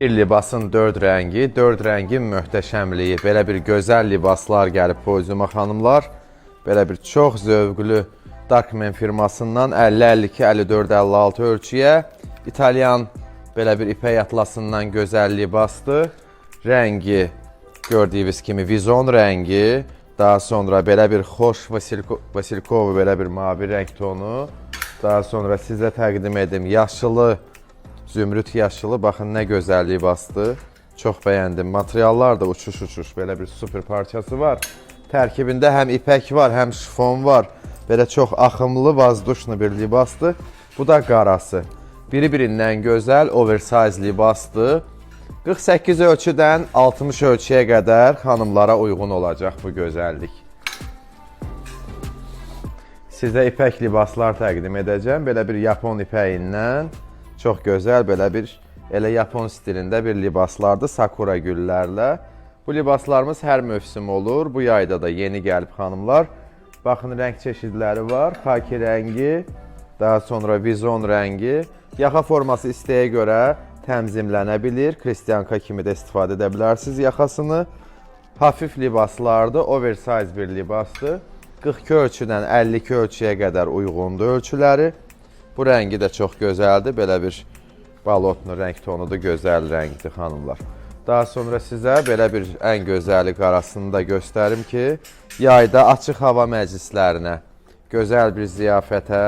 Bir libasın dörd rəngi, dörd rəngin möhtəşəmliyi. Belə bir gözəl libaslar gəlib podyuma xanımlar. Belə bir çox zövqlü Darkman firmasından 50 52 54 56 ölçüyə İtalyan belə bir ipək atlasından gözəl libasdır. Rəngi gördüyünüz kimi vizon rəngi, daha sonra belə bir xoş vasilko vasilkovu belə bir mavi rəng tonu. Daha sonra sizə təqdim edim yaşılı Zümrüt yaşılı, baxın nə gözəl libasdır. Çox bəyəndim. Materiallar da uçuş uçuş. Belə bir super parçası var. Tərkibində həm ipək var, həm şifon var. Belə çox axımlı, vazduşlu bir libasdır. Bu da qarası. Biri-birindən gözəl, oversize libasdır. 48 ölçüdən 60 ölçüyə qədər xanımlara uyğun olacaq bu gözəllik. Sizə ipək libaslar təqdim edəcəm. Belə bir yapon ipəyindən çox gözəl belə bir elə yapon stilində bir libaslardır sakura güllərlə. Bu libaslarımız hər mövsüm olur. Bu yayda da yeni gəlib xanımlar. Baxın rəng çeşidləri var. Xaki rəngi, daha sonra vizon rəngi. Yaxa forması istəyə görə təmzimlənə bilir. Kristianka kimi də istifadə edə bilərsiniz yaxasını. Hafif libaslardır, oversize bir libasdır. 42 ölçüdən 52 ölçüyə qədər uyğundur ölçüləri. Bu rəngi də çox gözəldir. Belə bir balotlu rəng tonudur, gözəl rəngdir xanımlar. Daha sonra sizə belə bir ən gözəli qarasını da göstərim ki, yayda açıq hava məclislərinə, gözəl bir ziyafətə,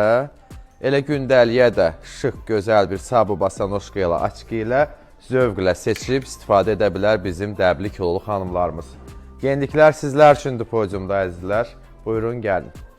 elə gündəliyə də şıq, gözəl bir sabu basanoşka ilə, açqı ilə zövqlə seçib istifadə edə bilər bizim dəbli kilolu xanımlarımız. Yeniliklər sizlər üçündür podiumda əzizlər. Buyurun gəlin.